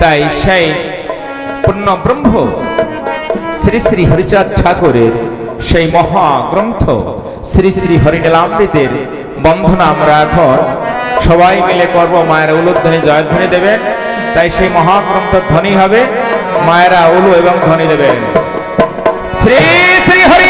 তাই সেই পূর্ণ ব্রহ্ম শ্রী শ্রী হরিচাঁদ ঠাকুরের সেই মহাগ্রন্থ শ্রী শ্রী হরিনীলামৃতের বন্ধনা আমরা এখন সবাই মিলে করব। মায়ের উলুধ্বনি জয়ধ্বনি দেবেন। তাই সেই মহাগ্রন্থ ধ্বনি হবে। মায়েরা উলু এবং ধ্বনি দেবেন। শ্রী শ্রী হরিনীলামৃত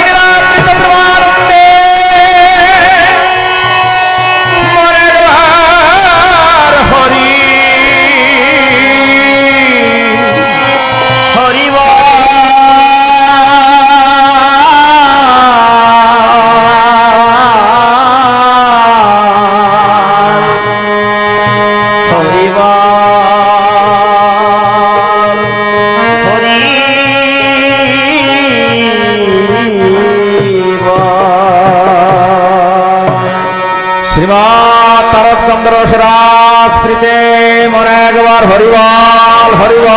তারক চন্দ্র সরাস প্রীতে মনে একবার হরিবল হরিবল।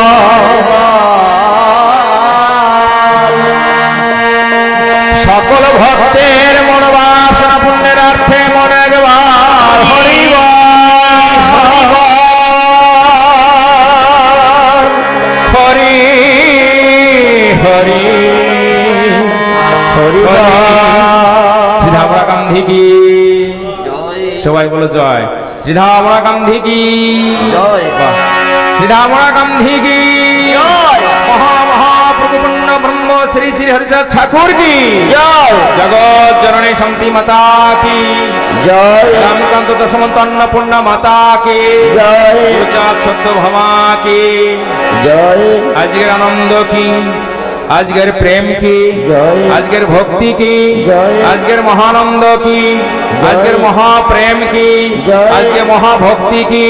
সকল ভক্তের মনোবাসনা পুণ্যের অর্থে মনে একবার হরিবল। হরি হরি হরি শ্রীধামরা গান্ধী কি সবাই বলো জয়। শ্রীধামরা গান্ধী কি। শ্রীধামরা গান্ধী কি? জয়। মহা মহা প্রভুপন্ন ব্রহ্ম শ্রী শ্রী হরিচাঁদ ঠাকুর কি? জয়। জগৎ জননী শান্তি মাতা কি? জয়। রামকান্ত দশমন্ত অন্নপূর্ণা মাতা কি? জয়। সত্য ভামা কি? জয়। আজকের আনন্দ কি? আজকের প্রেম কি। আজকের ভক্তি কি। আজকের মহানন্দ কি আজকের মহাপ্রেম কি। আজকে মহাভক্তি কি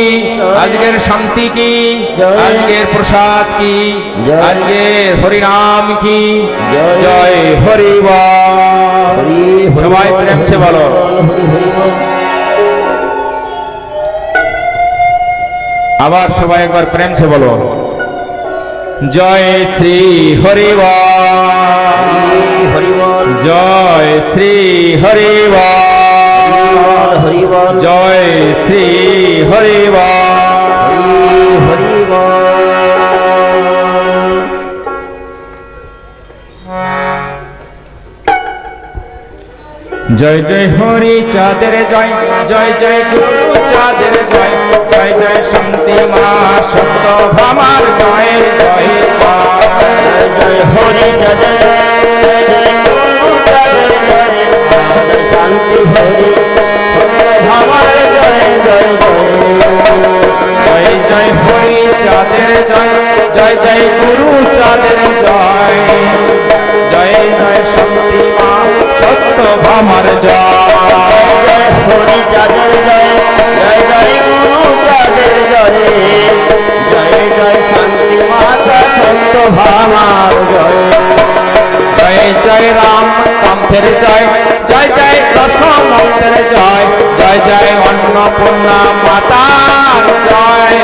আজকের শান্তি কি। আজকের প্রসাদ কি। আজকের হরিনাম কি জয়। হরি সবাই বল, প্রেমছে বলো। আবার সবাই একবার প্রেমছে বলো জয় শ্রী হরিব হরি হরি বল জয় শ্রী হরিব বল, হরি বল জয় শ্রী হরিব জয় জয় হরি চাঁদের জয় জয় জয় গুরু চাঁদের জয় জয় জয় শান্তি মা সত্য ভামার জয় জয় জয় হরি জয় শান্তি হরি ভাবার জয় জয় জয় জয় জয় হরি চাঁদের জয় জয় জয় গুরু চাঁদের জয় জয় জয় শান্তি মা সত্য ভামার ভামার জয়। জয় জয় রাম কান্তের জয়। জয় জয় দশমন্তের জয়। জয় জয় অন্নপূর্ণা মাতার জয়।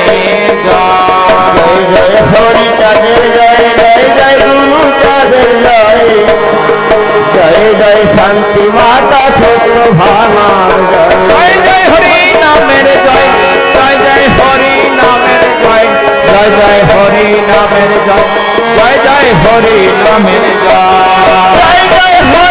জয় জয় হরি চাঁদের জয়। জয় জয় গুরু চাঁদের জয়। জয় জয় শান্তি মাতা সত্য ভামার জয়। জয় জয় হরি নামের জয়। জয় জয় হরি নামের জয় জয় হরি নামের জয় জয় জয় হরি নামের জয় জয় জয়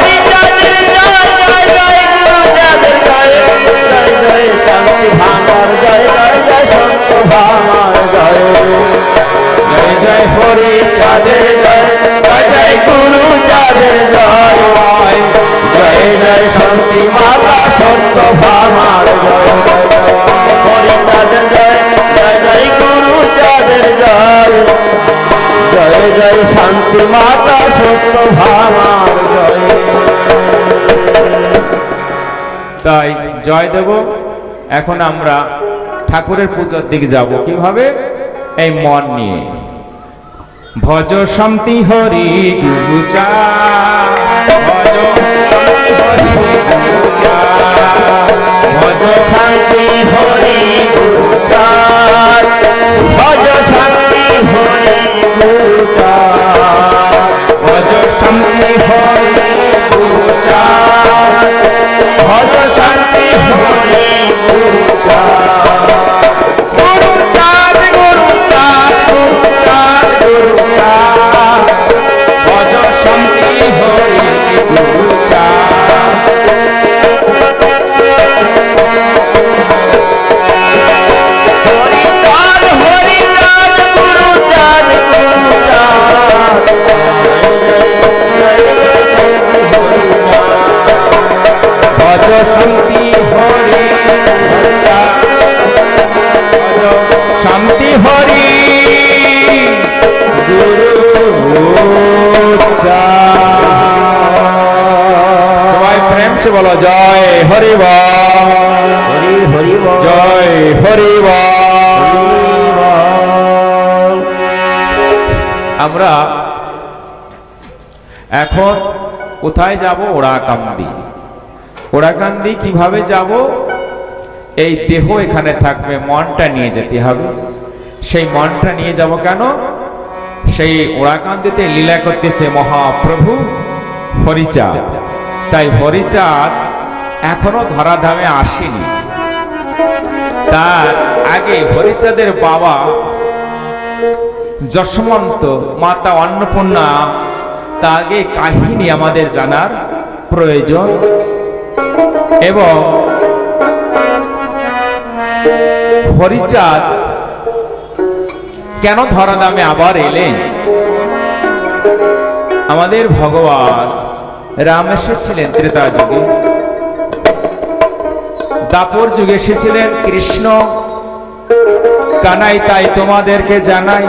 জয় দেব। এখন আমরা ঠাকুরের পূজার দিকে যাব কীভাবে? এই মন নিয়ে। ভজ শান্তি হরি গুচা ভজ শান্তি হরি গুরু বলো জয় হরি হরি হরি জয় হরি আমরা এখন কোথায় যাব? ওড়াকান্দি। ওড়াকান্দি কীভাবে যাব? এই দেহ এখানে থাকবে মনটা নিয়ে যেতে হবে। সেই মনটা নিয়ে যাব কেন? সেই ওড়াকান্দিতে লীলা করতেছে মহাপ্রভু হরিচাঁদ। তাই হরিচাঁদ এখনও ধরাধামে আসেনি। তার আগে হরিচাঁদের বাবা যশমন্ত মাতা অন্নপূর্ণা, তা আগে কাহিনী আমাদের জানার প্রয়োজন এবং হরিচাঁদ কেন ধরা নামে আবার এলেন? আমাদের ভগবান রাম এসেছিলেন, ত্রেতা যুগে। দাপর যুগে এসেছিলেন, কৃষ্ণ। কানাই তাই তোমাদেরকে জানাই।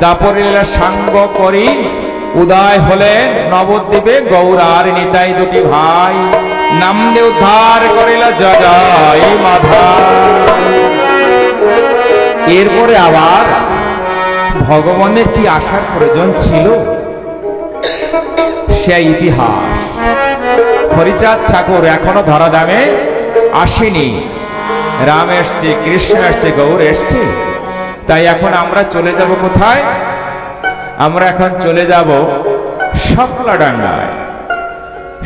দাপরিলা সাঙ্গ করি, উদয় হলেন নবদ্বীপে গৌরার নিতাই দুটি ভাই। নাম উদ্ধার করিল জয় মাধা। এরপরে আবার ভগবানের কি আসার প্রয়োজন ছিল? সে ইতিহাস। হরিচাঁদ ঠাকুর এখনও ধরা দামে আসেনি। রাম এসছে, কৃষ্ণ এসছে, গৌর এসছে। তাই এখন আমরা চলে যাব কোথায়? আমরা এখন চলে যাব সফলাডাঙ্গায়।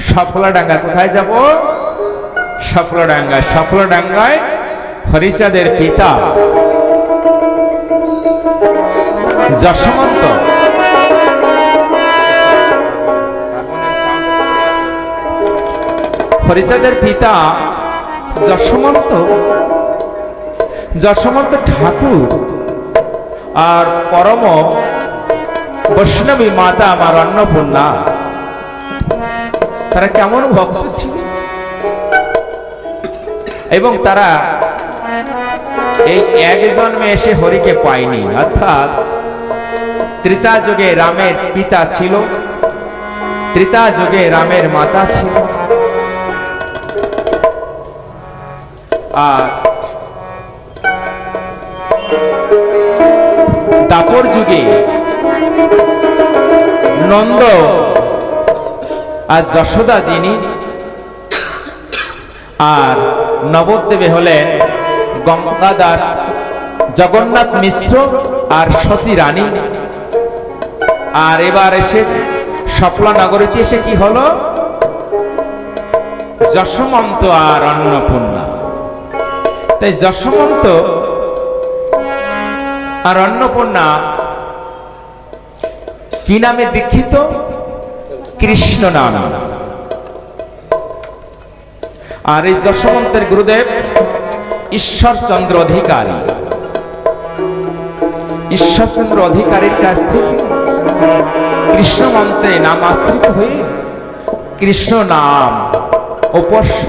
সফলাডাঙ্গা কোথায় যাব? সফলাডাঙ্গা, সফলাডাঙ্গায় হরিচাঁদের পিতা যশমন্ত। হরিচাঁদের পিতা যশমন্ত। যশমন্ত ঠাকুর আর পরম বৈষ্ণবী মাতা আমার অন্নপূর্ণা। তারা কেমন ভক্ত ছিল। এবং তারা এই এক জন্মে এসে হরিকে পায়নি। অর্থাৎ ত্রিতা যুগে রামের পিতা ছিল। ত্রিতা যুগে রামের মাতা ছিল। দাপর যুগে নন্দ আর যশোদা যিনি আর নবদ্বীপে হলেন গঙ্গাদাস, জগন্নাথ মিশ্র আর শশী রানী। আর এবার এসে সফলা নগরীতে এসে কি হলো? যশমন্ত আর অন্নপূর্ণা। তাই যশমন্ত আর অন্নপূর্ণা কি নামে দীক্ষিত? কৃষ্ণ নাম। আর এই যশবন্তের গুরুদেব ঈশ্বরচন্দ্র অধিকারী। ঈশ্বরচন্দ্র অধিকারীর কাছ থেকে কৃষ্ণ মন্ত্রে নাম আশ্রিত হয়ে কৃষ্ণ নাম উপস্য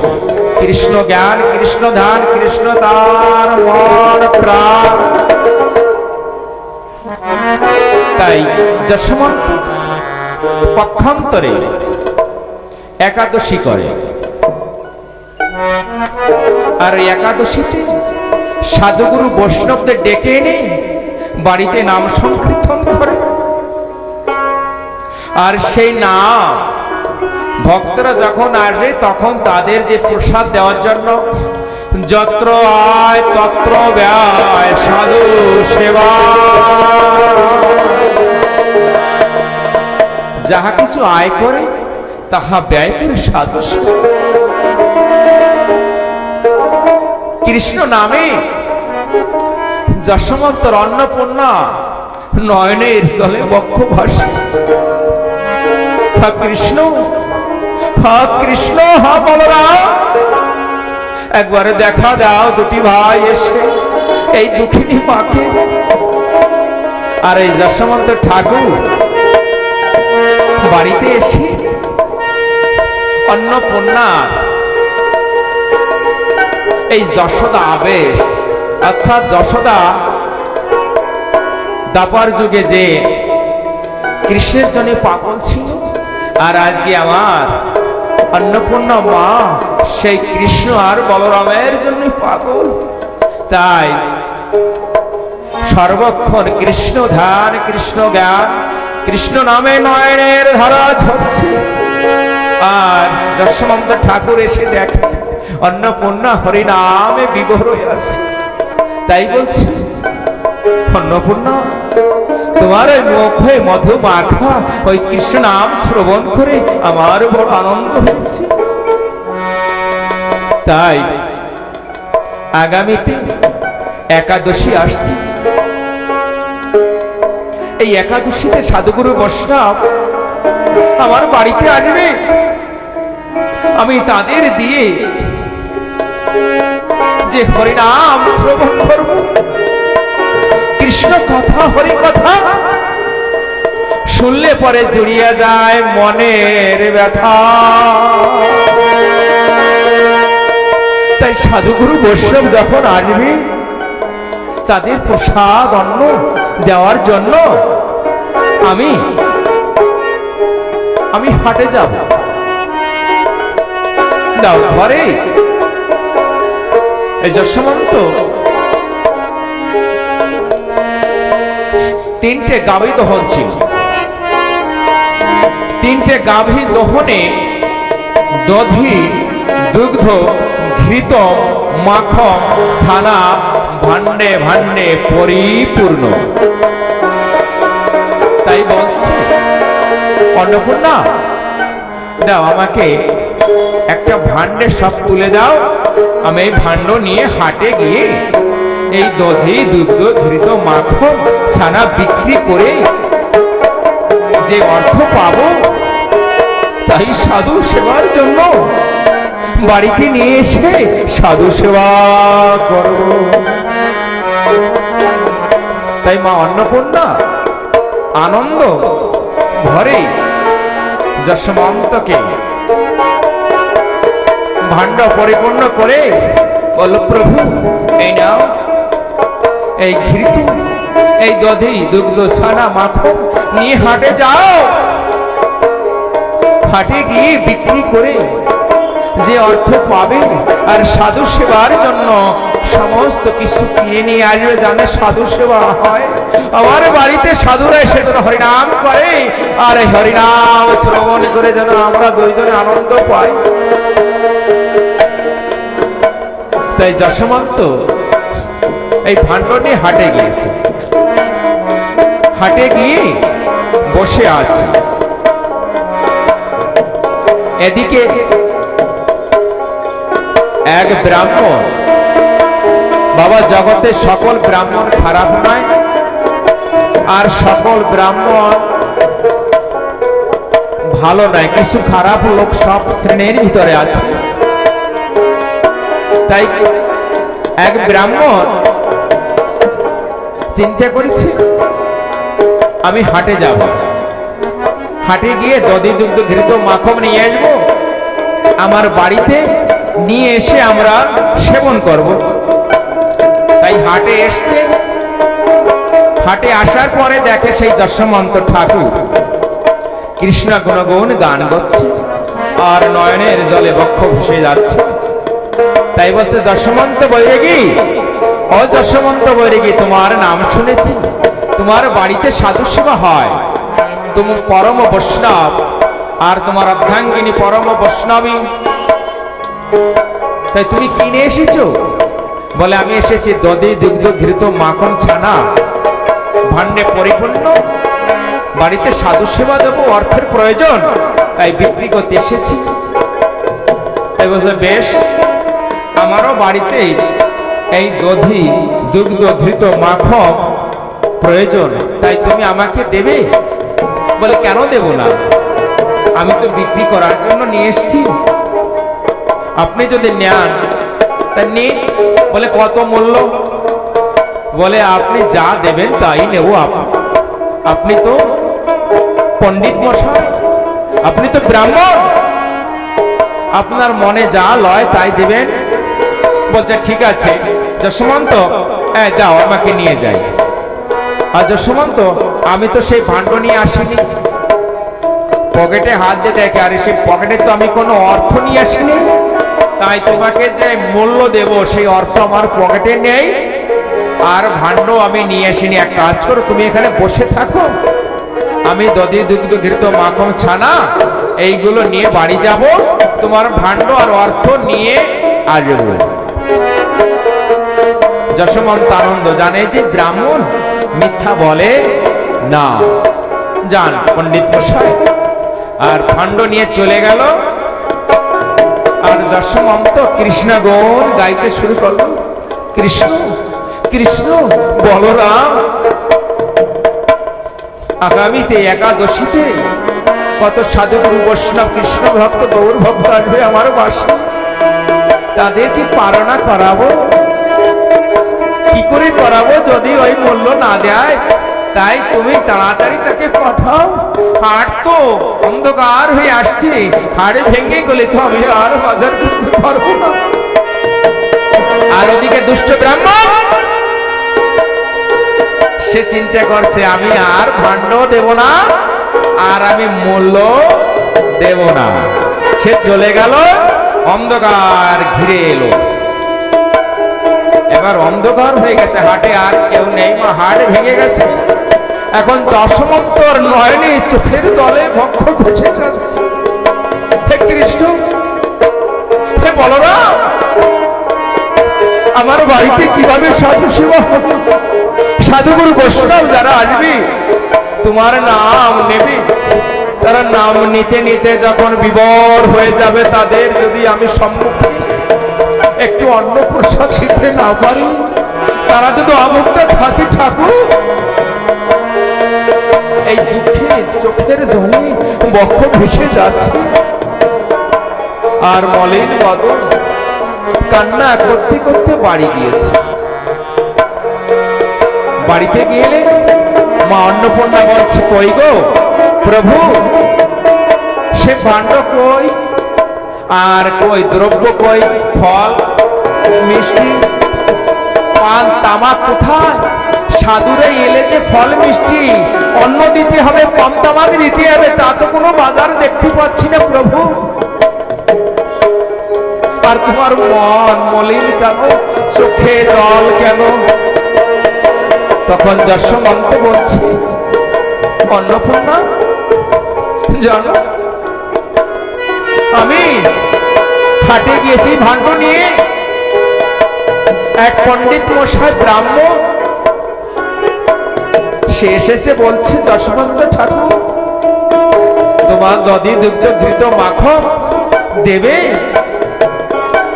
কৃষ্ণ জ্ঞান, কৃষ্ণ ধ্যান কৃষ্ণ তার মন প্রাণ। তাই যশমন্ত পক্ষান্তরে একাদশী করে। আর একাদশীতে সাধুগুরু বৈষ্ণবদের ডেকে এনে বাড়িতে নাম সংকীর্তন করে। আর সেই নাম ভক্তরা যখন আসবে, তখন তাদের যে প্রসাদ দেওয়ার জন্য, যত্র আয়, তত্র ব্যয়, সাধু সেবা। যাহা কিছু আয় করে, তাহা ব্যয় করে সাধু কৃষ্ণ নামে যশমন্তর অন্নপূর্ণা নয়নের জলে বক্ষ হা কৃষ্ণ কৃষ্ণ হা, বলরাম। একবারে দেখা দাও দুটি ভাই এসে, এই দুঃখিনী মাকে। আর এই যশমন্ত ঠাকুর বাড়িতে এসে অন্নপূর্ণা, এই যশোদা আবেশ অর্থাৎ যশোদা দাপার যুগে যে কৃষ্ণের জন্য পাগল ছিল, আর আজকে আমার অন্নপূর্ণা মা, সেই কৃষ্ণ আর বলরামের জন্য পাগল। তাই সর্বক্ষণ কৃষ্ণ ধ্যান, কৃষ্ণ জ্ঞান, কৃষ্ণ নামে নয়নের ধারা ঝরছে আর দশমন্ত ঠাকুর এসে দেখে, অন্নপূর্ণা হরিনামে হয়ে আছে। তাই বলছি, অন্নপূর্ণা তোমার ওই মুখে মধু মাখা ওই কৃষ্ণ নাম শ্রবণ করে আমার বড় আনন্দ হয়েছে। তাই আগামীতে একাদশী আসছে। এই একাদশীতে সাধুগুরু বৈষ্ণব আমার বাড়িতে আসবে। আমি তাদের দিয়ে যে হরিনাম শ্রবণ করব। কৃষ্ণ কথা, হরি কথা। শুনলে পরে জুড়িয়া যায় মনের ব্যথা। তাই সাধুগুরু বৈষ্ণব যখন আসবে, তাদের প্রসাদ অন্ন দেওয়ার জন্য আমি আমি হাটে যাব। দাও ঘরে। এই যশমন্ত তিনটে গাভী দহন ছিল। তিনটে গাভী দহনে দধি, দুগ্ধ, ঘৃত, মাখন, ছানা ভান্ডে ভান্ডে পরিপূর্ণ। তাই বলছে, অন্নপূর্ণা, দাও আমাকে একটা ভান্ডে সব তুলে দাও, আমি এই ভাণ্ড নিয়ে হাটে গিয়ে এই দধি দুগ্ধ ঘৃত মাখন ছানা বিক্রি করে যে অর্থ পাবো, তাই সাধু সেবার জন্য বাড়িতে নিয়ে এসে সাধু সেবা করব তাই মা অন্নপূর্ণা আনন্দ ভরে যশমন্তকে ভাণ্ড পরিপূর্ণ করে বল প্রভু এই নাও। এই ঘৃত, এই দধি দুগ্ধ ছানা মাখন নিয়ে হাটে যাও। হাটে গিয়ে বিক্রি করে যে অর্থ পাবে আর সাধু সেবার জন্য সমস্ত কিছু কিনে নিয়ে আসবে, জানে সাধু সেবা হয়। আমার বাড়িতে সাধুরা এসে যেন হরিনাম করে আর এই হরিনাম শ্রবণ করে যেন আমরা দুইজনে আনন্দ পাই। তাই যশমন্ত এই ভাণ্ড নিয়ে হাটে গিয়েছে। হাটে গিয়ে বসে আছে। এদিকে এক ব্রাহ্মণ, বাবা জগতের সকল ব্রাহ্মণ খারাপ নয়, আর সকল ব্রাহ্মণ ভালো নয়। কিছু খারাপ লোক সব শ্রেণির ভিতরে আছে। তাই এক ব্রাহ্মণ চিন্তা করেছে, আমি হাটে যাব। হাটে গিয়ে দধি দুগ্ধ ঘৃত মাখন নিয়ে আসব, আমার বাড়িতে নিয়ে এসে আমরা সেবন করব। তাই হাটে এসছে। হাটে আসার পরে দেখে সেই যশমন্ত ঠাকুর। কৃষ্ণ গুণগুণ গান করছে, আর নয়নের জলে বক্ষ ভেসে যাচ্ছে। তাই বলছে, যশমন্ত বৈরাগী ও যশমন্ত বৈরাগী, তোমার নাম শুনেছি। তোমার বাড়িতে সাধু সেবা হয়। তুমি পরম বৈষ্ণব, আর তোমার অর্ধাঙ্গিনী পরম বৈষ্ণবী। তাই তুমি কিনে এসেছ? বলে, আমি এসেছি দধি দুগ্ধ ঘৃত মাখন ছানা। ভান্ডে পরিপূর্ণ। বাড়িতে সাধু সেবা দেবো, অর্থের প্রয়োজন। তাই বিক্রি করতে এসেছি। তাই বলছে, বেশ, আমারও বাড়িতে এই দধি দুগ্ধ ঘৃত মাখন প্রয়োজন, তাই তুমি আমাকে দেবে? বলে, কেন দেব না? আমি তো বিক্রি করার জন্য নিয়ে এসেছি। আপনি যদি নেন, তা নিন। বলে, কত মূল্য? বলে, আপনি যা দেবেন তাই নেব আপ- আপনি তো পণ্ডিত মশাই, আপনি তো ব্রাহ্মণ। আপনার মনে যা লয় তাই দেবেন। বলছে, ঠিক আছে। যশমন্ত হ্যাঁ যাও, আমাকে নিয়ে যাই। আর যশমন্ত আমি তো সেই ভাণ্ড নিয়ে আসিনি। পকেটে হাত দিয়ে দেখে, আরে সেই পকেটে তো আমি কোনো অর্থ নিয়ে আসিনি। তাই তোমাকে যে মূল্য দেব, সেই অর্থ আমার পকেটে নেই। আর ভাণ্ড আমি নিয়ে আসিনি। এক কাজ করো, তুমি এখানে বসে থাকো। আমি দধি দুগ্ধ ঘৃত মাখন ছানা, এইগুলো নিয়ে বাড়ি যাব। তোমার ভাণ্ড আর অর্থ নিয়ে আসব। যশমন্ত আনন্দ জানে যে ব্রাহ্মণ মিথ্যা বলে না। যান, পণ্ডিত মশাই। আর ভাণ্ড নিয়ে চলে গেল। আর যশমন্ত কৃষ্ণ গুণ গাইতে শুরু করল। কৃষ্ণ কৃষ্ণ, বলরাম, আগামীতে একাদশীতে কত সাধুগুরু বৈষ্ণব কৃষ্ণ ভক্ত গৌর ভক্ত আসবে আমার বাসে। তাদের কি পালনা করাবো। কি করে করাবো যদি ওই মূল্য না দেয়? তাই তুমি তাড়াতাড়ি তাকে পাঠাও। হাট তো অন্ধকার হয়ে আসছে। হাড়ে ভেঙে গেলে তো আমি আর বাজার করতে পারব না। আর ওদিকে দুষ্ট ব্রাহ্মণ! সে চিন্তা করছে, আমি আর ভাণ্ড দেব না, আর আমি মূল্য দেব না। সে চলে গেল, অন্ধকার ঘিরে এলো। এবার অন্ধকার হয়ে গেছে হাটে, আর কেউ নেই। মা, হাট ভেঙে গেছে। এখন দশমন্তর নয়নে চোখের জলে ভক্ষ ঘুষে যাচ্ছে। হে কৃষ্ণ, হে বলরাম, আমার বাড়িতে কীভাবে সাধু হবে? সাধুগুরু বৈষ্ণব যারা আসবি, তোমার নাম নেবে। তারা নাম নিতে নিতে যখন বিবর হয়ে যাবে, তাদের যদি আমি সম্মুখে একটু অন্ন প্রসাদ দিতে না পারি, তারা যদি অমুকটা থাকে ঠাকুর। এই দুঃখে চোখের জলে বক্ষ ভেসে যাচ্ছে। আর মলিন বদন কান্না করতে করতে বাড়ি গিয়েছে। বাড়িতে গেলে মা অন্নপূর্ণা বলছে, কই গো প্রভু, সে ভাণ্ড কই? আর কই, দ্রব্য কই? ফল, মিষ্টি, পান, তামাক কোথায়? সাধুরে এলে যে ফল মিষ্টি, অন্ন দিতে হবে কম তামাক দিতে হবে, তা তো কোনো বাজার দেখতে পাচ্ছি না প্রভু। আর তোমার মন মলিন কেন? চোখে জল কেন? তখন যশমন্ত বলছে, অন্নপূর্ণা, জানো আমি হাটে গিয়েছি ভাণ্ড নিয়ে। এক পণ্ডিত মশাই ব্রাহ্মণ সে এসেছে বলছে, যশবন্ত ঠাকুর, তোমার দধি দুগ্ধ ঘৃত মাখন দেবে?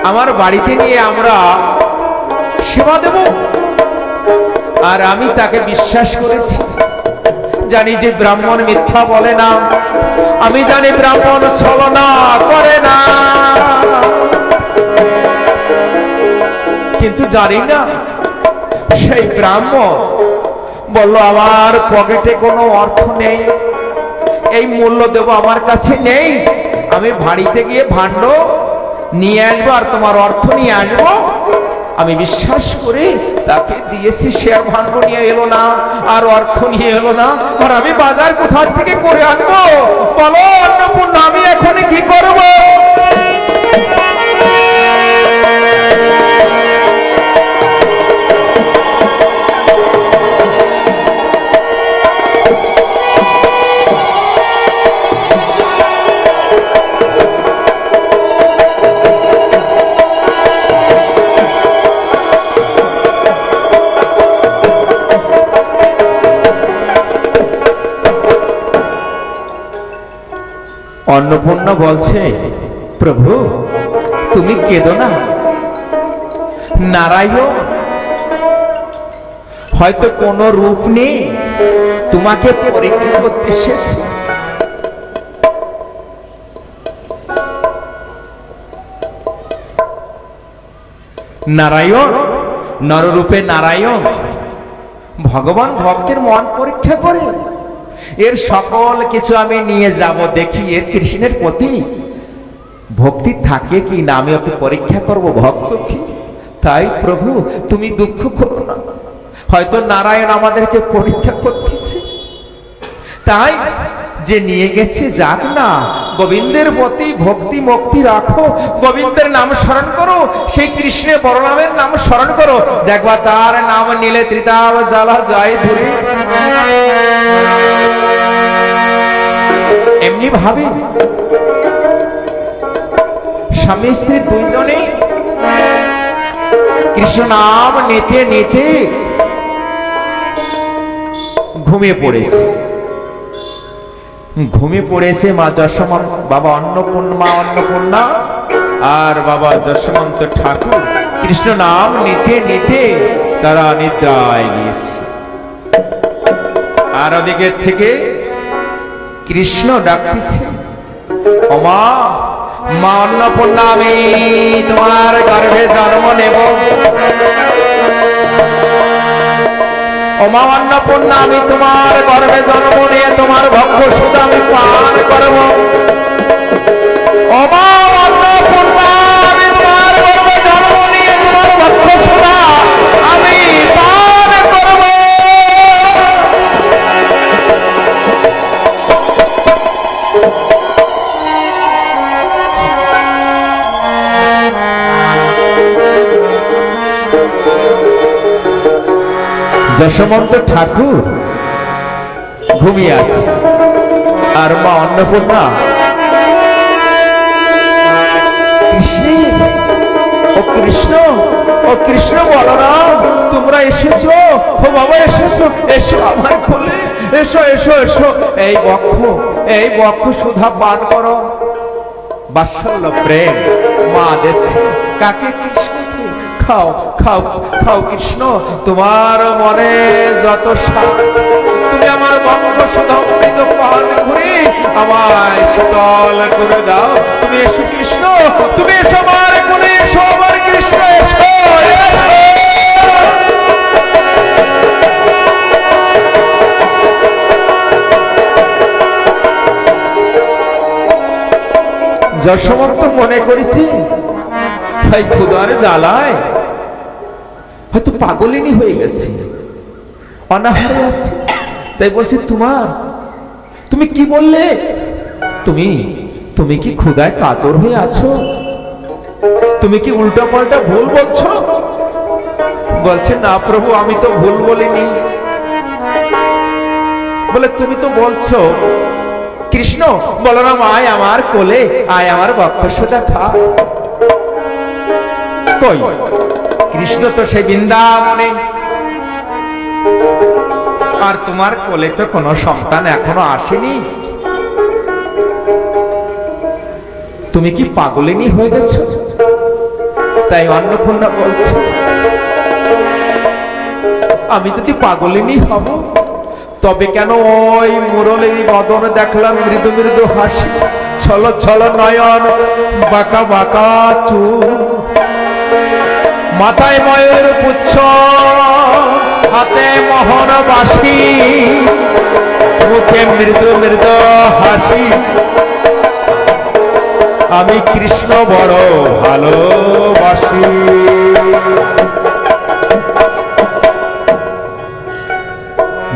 আমার বাড়িতে নিয়ে আমরা সেবা দেব? আর আমি তাকে বিশ্বাস করেছি। জানি যে ব্রাহ্মণ মিথ্যা বলে না। আমি জানি ব্রাহ্মণ ছলনা করে না। কিন্তু জানি না, সেই ব্রাহ্মণ বলল, আমার পকেটে কোনো অর্থ নেই। এই মূল্য দেব আমার কাছে নেই। আমি বাড়িতে গিয়ে ভাণ্ড নিয়ে আসব আর তোমার অর্থ নিয়ে আসব। আমি বিশ্বাস করে তাকে দিয়েছি শেয়ার ভাঙ্গ নিয়ে এলো না, আর অর্থ নিয়ে এলো না। আর আমি বাজার কোথার থেকে করে আনব? বলো, অন্নপূর্ণা, আমি এখন কি করব? অন্নপূর্ণা বলছে, প্রভু, তুমি কেঁদো না। নারায়ণ, হয়তো কোনো রূপ নেই তোমাকে পরীক্ষা করতে এসেছে। নারায়ণ, নররূপে নারায়ণ, ভগবান ভক্তের মন পরীক্ষা করে। এর সকল কিছু আমি নিয়ে যাব দেখি এর কৃষ্ণের প্রতি ভক্তি থাকে কি না? আমি ওকে পরীক্ষা করব, ভক্ত কি? তাই প্রভু, তুমি দুঃখ করো না। হয়তো নারায়ণ আমাদেরকে পরীক্ষা করতেছে। তাই যে নিয়ে গেছে যাক না। গোবিন্দের প্রতি ভক্তি মুক্তি রাখো। গোবিন্দের নাম স্মরণ করো। সেই কৃষ্ণের বড়নামের নাম স্মরণ করো। দেখবা তার নাম নিলে ত্রিতাব জ্বালা যায় ধরে এমনি ভাবে। স্বামী স্ত্রী দুইজনেই কৃষ্ণ নাম নিতে নিতে ঘুমিয়ে পড়েছে। ঘুমিয়ে পড়েছে মা যশোমন বাবা অন্নপূর্ণা মা অন্নপূর্ণা। আর বাবা যশোমন্ত ঠাকুর। কৃষ্ণ নাম নিতে নিতে তারা নিদ্রায় গিয়েছে। আর ওদিকের থেকে কৃষ্ণ ডাকতেছে অমা মা অন্নপূর্ণা, আমি তোমার গর্ভে জন্ম নেব। ওমা অন্নপূর্ণা আমি তোমার গর্ভে জন্ম নিয়ে তোমার ভক্ষ সুদ আমি পান করব। ওমা যশবন্ত ঠাকুর। ঘুমিয়ে আছে। আর মা অন্নপূর্ণা। কৃষ্ণ, ও কৃষ্ণ ও কৃষ্ণ বলরাম, তোমরা এসেছ, ও বাবা এসেছ, এসো আমার কোলে, এসো এসো এসো। এই বক্ষ এই বক্ষ সুধা পান করো। বাৎসল্য প্রেম মা দিচ্ছে। কাকে কৃষ্ণকে? খাও খাও খাও কৃষ্ণ, তোমার মনে যত তুমি আমার বঙ্গ সুধমৃত পান করে আমায় শীতল করে দাও। তুমি এসো কৃষ্ণ, তুমি এসো আমার কোলে, এসো আমার কৃষ্ণ, এসো যশবন্ত মনে করেছি, ভাই খুদার জ্বালায়। পাগলিনী হয়ে গেছে। অনাহারে আছে। তাই বলছে, তোমার, তুমি কি বললে? তুমি তুমি কি ক্ষুদায় কাতর হয়ে আছো? তুমি কি উল্টা পাল্টা ভুল বলছো? বলছে, না প্রভু, আমি তো ভুল বলিনি। বলে, তুমি তো বলছো, কৃষ্ণ, বলরাম, আয় আমার কোলে, আয় আমার বক্ষসুদা খা। কই? কৃষ্ণ তো সে বৃন্দাবনে। আর তোমার কোলে তো কোনো সন্তান এখনও আসেনি। তুমি কি পাগলিনী হয়ে গেছো? তাই অন্নপূর্ণা বলছে, আমি যদি পাগলিনী হব, তবে কেন ওই মুরলের বদন দেখলাম মৃদু মৃদু হাসি? ছল ছল নয়ন, বাঁকা বাঁকা চুল মাথায় ময়ের পুচ্ছ, হাতে মোহন বাসি মুখে মৃদু মৃদু হাসি। আমি কৃষ্ণ বড় ভালোবাসি।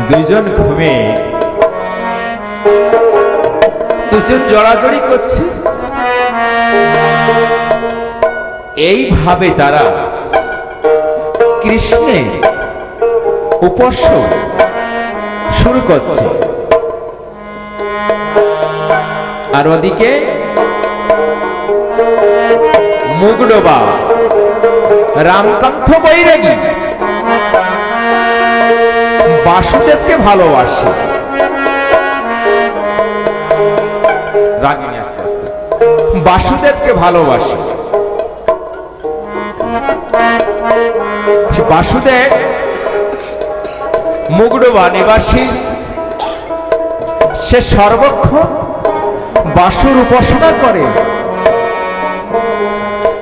দুইজন ঘুমে। দুজন জড়াজড়ি করছে। এইভাবে তারা কৃষ্ণের উপস্য শুরু করছে। আর ওদিকে মুগডোবা রামকান্ত বৈরাগী বাসুদেবকে ভালোবাসে। রাগিনী আস্তে আস্তে। বাসুদেবকে ভালোবাসে। বাসুদেব মুগডোবা নিবাসী সে সর্বক্ষণ বাসুর উপাসনা করে।